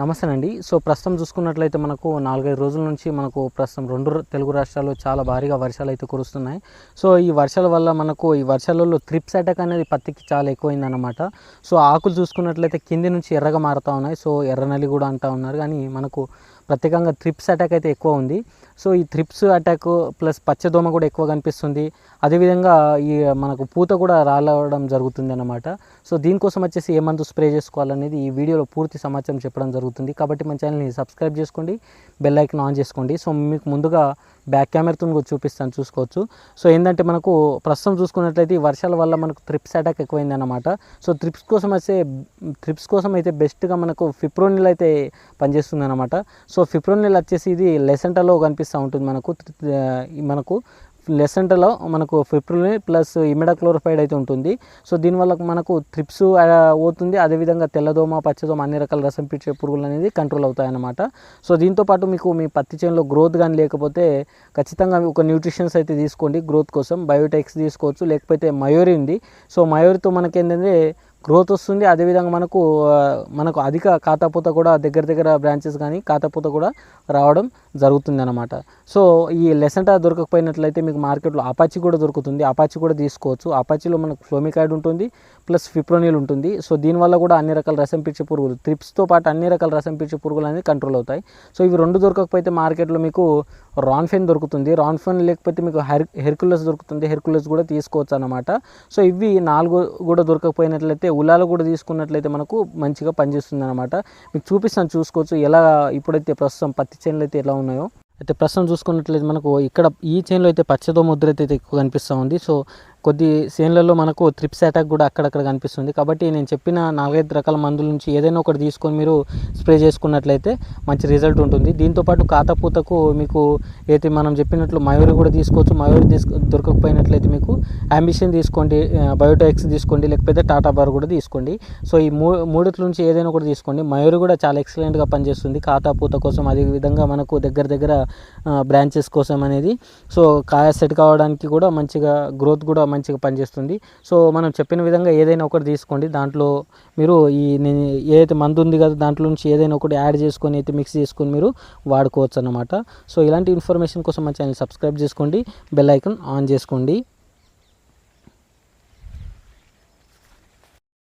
నమస్తే అండి సో ప్రస్తుతం చూసుకున్నట్లయితే మనకు నాలుగైదు రోజుల నుంచి మనకు ప్రస్తుతం రెండు తెలుగు రాష్ట్రాల్లో చాలా భారీగా వర్షాలు అయితే కురుస్తున్నాయి. సో ఈ వర్షాల వల్ల మనకు ఈ వర్షాలలో త్రిప్స్ అటాక్ అనేది పత్తికి చాలా ఎక్కువైందన్నమాట. సో ఆకులు చూసుకున్నట్లయితే కింది నుంచి ఎర్రగా మారుతూ ఉన్నాయి. సో ఎర్రనల్లి కూడా అంటూ ఉన్నారు. కానీ మనకు ప్రత్యేకంగా త్రిప్స్ అటాక్ అయితే ఎక్కువ ఉంది. సో ఈ త్రిప్స్ అటాక్ ప్లస్ పచ్చదోమ కూడా ఎక్కువ కనిపిస్తుంది. అదేవిధంగా ఈ మనకు పూత కూడా రాలవడం జరుగుతుంది అన్నమాట. సో దీనికోసం వచ్చేసి ఏ మందు స్ప్రే చేసుకోవాలనేది ఈ వీడియోలో పూర్తి సమాచారం చెప్పడం జరుగుతుంది. కాబట్టి మన ఛానల్ని సబ్స్క్రైబ్ చేసుకోండి బెల్ ఐకన్ ఆన్ చేసుకోండి. సో మీకు ముందుగా బ్యాక్ కెమెరాతో కూడా చూపిస్తాను చూసుకోవచ్చు. సో ఏంటంటే మనకు ప్రస్తుతం చూసుకున్నట్లయితే ఈ వర్షాల వల్ల మనకు త్రిప్స్ అటాక్ ఎక్కువైంది అనమాట సో త్రిప్స్ కోసం అయితే త్రిప్స్ కోసం అయితే బెస్ట్గా మనకు ఫిప్రోనిల్ అయితే పనిచేస్తుంది అనమాట సో ఫిప్రోనిల్ వచ్చేసి ఇది లెసెంటలో కనిపిస్తూ ఉంటుంది మనకు మనకు లెసెంటలో మనకు ఫిప్రిలిన్ ప్లస్ ఇమిడాక్లోరిఫైడ్ అయితే ఉంటుంది. సో దీనివల్ల మనకు త్రిప్స్ పోతుంది అదేవిధంగా తెల్లదోమ పచ్చదోమ అన్ని రకాల రసం పిచ్చే పురుగులు అనేది కంట్రోల్ అవుతాయి అన్నమాట. సో దీంతో పాటు మీకు మీ పత్తి చేనులో గ్రోత్ కానీ లేకపోతే ఖచ్చితంగా ఒక న్యూట్రిషన్స్ అయితే తీసుకోండి. గ్రోత్ కోసం బయోటెక్స్ తీసుకోవచ్చు. లేకపోతే మయూరి ఉంది. సో మయూరితో మనకి ఏంటంటే గ్రోత్ వస్తుంది. అదేవిధంగా మనకు మనకు అధిక ఖాతాపూత కూడా దగ్గర దగ్గర బ్రాంచెస్ కానీ ఖాతాపూత కూడా రావడం జరుగుతుంది అనమాట సో ఈ లెసెంటా దొరకకపోయినట్లయితే మీకు మార్కెట్లో అపాచి కూడా దొరుకుతుంది. అపాచి కూడా తీసుకోవచ్చు. అపాచిలో మనకు ఫ్లోమికాయిడ్ ఉంటుంది ప్లస్ ఫిప్రోనిల్ ఉంటుంది. సో దీనివల్ల కూడా అన్ని రకాల రసం పీల్చే పురుగులు త్రిప్స్తో పాటు అన్ని రకాల రసం పీల్చే పురుగులు అనేది కంట్రోల్ అవుతాయి. సో ఇవి రెండు దొరకకపోతే మార్కెట్లో మీకు రాన్ఫెన్ దొరుకుతుంది. రాన్ఫెన్ లేకపోతే మీకు హెర్ హెర్కులస్ దొరుకుతుంది. హెర్కులస్ కూడా తీసుకోవచ్చు అనమాట సో ఇవి నాలుగు కూడా దొరకకపోయినట్లయితే ఉలాలు కూడా తీసుకున్నట్లయితే మనకు మంచిగా పనిచేస్తుంది అనమాట మీకు చూపిస్తాను చూసుకోవచ్చు. ఎలా ఇప్పుడైతే ప్రస్తుతం పత్తి చేనులు అయితే ఎలా ఉన్నాయో. అయితే ప్రస్తుతం చూసుకున్నట్లయితే మనకు ఇక్కడ ఈ చేనులో అయితే పచ్చదో ముద్ర అయితే ఎక్కువ కనిపిస్తూ ఉంది. సో కొద్ది చేనులలో మనకు త్రిప్స్ అటాక్ కూడా అక్కడక్కడ కనిపిస్తుంది. కాబట్టి నేను చెప్పిన నాలుగైదు రకాల మందుల నుంచి ఏదైనా ఒకటి తీసుకొని మీరు స్ప్రే చేసుకున్నట్లయితే మంచి రిజల్ట్ ఉంటుంది. దీంతోపాటు కాతపూతకు మీకు అయితే మనం చెప్పినట్లు మయూరి కూడా తీసుకోవచ్చు. మయూరి తీసుకు దొరకకపోయినట్లయితే మీకు అంబిషన్ తీసుకోండి బయోటెక్స్ తీసుకోండి లేకపోతే టాటా బార్ కూడా తీసుకోండి. సో ఈ మూ మూడిట్ల నుంచి ఏదైనా ఒకటి తీసుకోండి. మయూరి కూడా చాలా ఎక్సలెంట్గా పనిచేస్తుంది. కాతాపూత కోసం అదే విధంగా మనకు దగ్గర దగ్గర బ్రాంచెస్ కోసం అనేది. సో కాయ సెట్ కావడానికి కూడా మంచిగా గ్రోత్ కూడా మంచిగా పనిచేస్తుంది. సో మనం చెప్పిన విధంగా ఏదైనా ఒకటి తీసుకోండి. దాంట్లో మీరు ఈ నేను ఏదైతే మందు ఉంది కదా దాంట్లో నుంచి ఏదైనా ఒకటి యాడ్ చేసుకొని అయితే మిక్స్ చేసుకొని మీరు వాడుకోవచ్చు అన్నమాట సో ఇలాంటి ఇన్ఫర్మేషన్ కోసం మా ఛానల్ సబ్స్క్రైబ్ చేసుకోండి. బెల్ ఐకన్ ఆన్ చేసుకోండి.